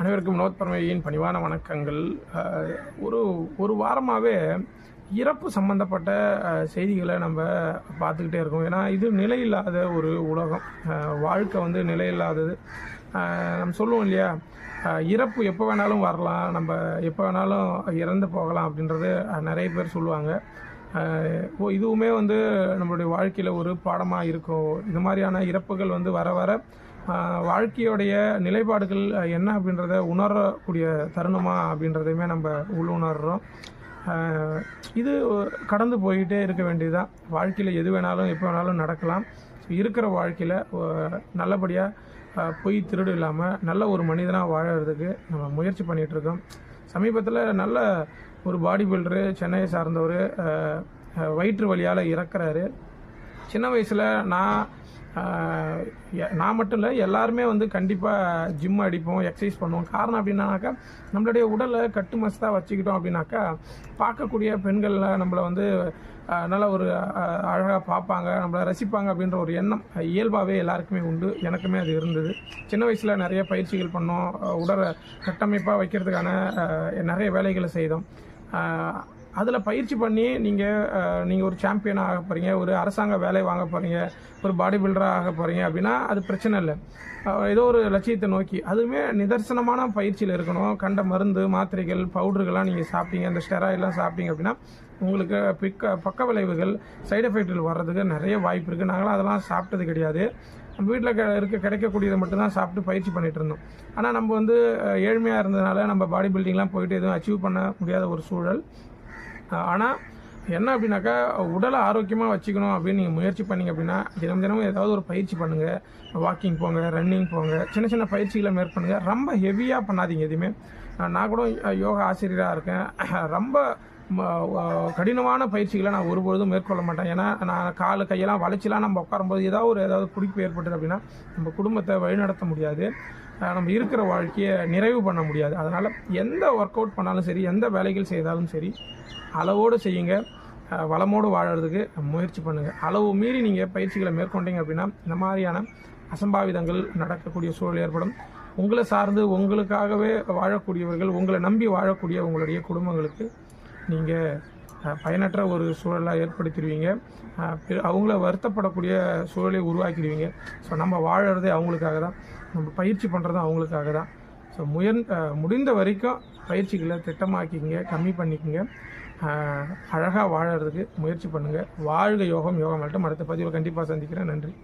அனைவருக்கும் வினோத் பரமையின் பணிவான வணக்கங்கள். ஒரு ஒரு வாரமாகவே இறப்பு சம்பந்தப்பட்ட செய்திகளை நம்ம பார்த்துக்கிட்டே இருக்கோம். ஏன்னா இது நிலையில்லாத ஒரு உலகம். வாழ்க்கை வந்து நிலையில்லாதது. நம்ம சொல்லுவோம் இல்லையா? இறப்பு எப்போ வேணாலும் வரலாம். நம்ம எப்போ வேணாலும் இறந்து போகலாம் அப்படின்றது நிறைய பேர் சொல்லுவாங்க. இதுவுமே வந்து நம்மளுடைய வாழ்க்கையில் ஒரு பாடமாக இருக்கும். இது மாதிரியான இறப்புகள் வந்து வர வர வாழ்க்கையோடைய நிலைப்பாடுகள் என்ன அப்படின்றத உணரக்கூடிய தருணமா அப்படின்றதையுமே நம்ம உள்ளுணர்றோம். இது கடந்து போய்கிட்டே இருக்க வேண்டியதுதான். வாழ்க்கையில் எது வேணாலும் எப்போ வேணாலும் நடக்கலாம். இருக்கிற வாழ்க்கையில் நல்லபடியாக பொய் திருடு இல்லாமல் நல்ல ஒரு மனிதனாக வாழறதுக்கு நம்ம முயற்சி பண்ணிகிட்ருக்கோம் சமீபத்தில் நல்ல ஒரு பாடி பில்டரு சென்னையை சார்ந்தவர் வயிற்று வழியால் இறக்குறாரு. சின்ன வயசில் நான் நான் மட்டும் இல்லை எல்லாருமே வந்து கண்டிப்பாக ஜிம் அடிப்போம் எக்ஸசைஸ் பண்ணுவோம். காரணம் அப்படின்னாக்கா நம்மளுடைய உடலை கட்டுமஸ்தாக வச்சுக்கிட்டோம் அப்படின்னாக்கா பார்க்கக்கூடிய பெண்களில் நம்மளை வந்து நல்ல ஒரு அழகாக பார்ப்பாங்க நம்மளை ரசிப்பாங்க அப்படின்ற ஒரு எண்ணம் இயல்பாகவே எல்லாருக்குமே உண்டு. எனக்குமே அது இருந்தது. சின்ன வயசில் நிறைய பயிற்சிகள் பண்ணோம். உடலை கட்டமைப்பாக வைக்கிறதுக்கான நிறைய வேலைகளை செய்தோம். அதில் பயிற்சி பண்ணி நீங்கள் நீங்கள் ஒரு சாம்பியனாக ஆக போகிறீங்க ஒரு அரசாங்க வேலை வாங்க போகிறீங்க ஒரு பாடி பில்டராக ஆக போகிறீங்க அப்படின்னா அது பிரச்சனை இல்லை. ஏதோ ஒரு லட்சியத்தை நோக்கி. அதுவுமே நிதர்சனமான பயிற்சியில் இருக்கணும். கண்ட மருந்து மாத்திரைகள் பவுடர்கள்லாம் நீங்கள் சாப்பிட்டீங்க அந்த ஸ்டெராய்டெலாம் சாப்பிட்டீங்க அப்படின்னா உங்களுக்கு பிக்க பக்க விளைவுகள் சைடு எஃபெக்ட்கள் வர்றதுக்கு நிறைய வாய்ப்பு இருக்குது நாங்களாம் அதெல்லாம் சாப்பிட்டது கிடையாது. நம்ம வீட்டில் க இருக்க கிடைக்கக்கூடியதை மட்டும்தான் சாப்பிட்டு பயிற்சி பண்ணிட்டு இருந்தோம். ஆனால் நம்ம வந்து ஏழ்மையாக இருந்ததுனால நம்ம பாடி பில்டிங்லாம் போயிட்டு எதுவும் அச்சீவ் பண்ண முடியாத ஒரு சூழல். ஆனால் என்ன அப்படின்னாக்கா உடலை ஆரோக்கியமாக வச்சுக்கணும் அப்படின்னு நீங்கள் முயற்சி பண்ணீங்க அப்படின்னா தினம் தினமும் ஏதாவது ஒரு பயிற்சி பண்ணுங்கள் வாக்கிங் போங்க ரன்னிங் போங்க சின்ன சின்ன பயிற்சிகளை மேற்கொள்ளுங்க ரொம்ப ஹெவியாக பண்ணாதீங்க எதுவுமே. நான் கூட யோகா ஆசிரியராக இருக்கேன். ரொம்ப கடினமான பயிற்சிகளை நான் ஒருபொழுதும் மேற்கொள்ள மாட்டேன். ஏன்னா நான் காலு கையெல்லாம் வளைச்சிலாம் நம்ம உட்காரும்போது ஏதாவது ஒரு ஏதாவது குறிப்பு ஏற்பட்டது அப்படின்னா நம்ம குடும்பத்தை வழிநடத்த முடியாது. நம்ம இருக்கிற வாழ்க்கையை நிறைவு பண்ண முடியாது. அதனால் எந்த ஒர்க் அவுட் பண்ணாலும் சரி எந்த வேலைகள் செய்தாலும் சரி அளவோடு செய்யுங்க. வளமோடு வாழறதுக்கு முயற்சி பண்ணுங்கள் அளவு மீறி நீங்கள் பயிற்சிகளை மேற்கொண்டீங்க அப்படின்னா இந்த மாதிரியான அசம்பாவிதங்கள் நடக்கக்கூடிய சூழல் ஏற்படும். உங்களை சார்ந்து உங்களுக்காகவே வாழக்கூடியவர்கள் உங்களை நம்பி வாழக்கூடிய உங்களுடைய குடும்பங்களுக்கு நீங்கள் பயனற்ற ஒரு சூழலை ஏற்படுத்திடுவீங்க. பிற- அவங்கள வருத்தப்படக்கூடிய சூழலை உருவாக்கிடுவீங்க. ஸோ நம்ம வாழறதே அவங்களுக்காக தான். நம்ம பயிற்சி பண்ணுறதும் அவங்களுக்காக தான். ஸோ முயன் முடிந்த வரைக்கும் பயிற்சிகளை திட்டமாக்கிங்க கம்மி பண்ணிக்கங்க. அழகாக வாழறதுக்கு முயற்சி பண்ணுங்கள் வாழ்க யோகம் யோகம் மட்டும் அடுத்த பதிவில் கண்டிப்பாக சந்திக்கிறேன். நன்றி.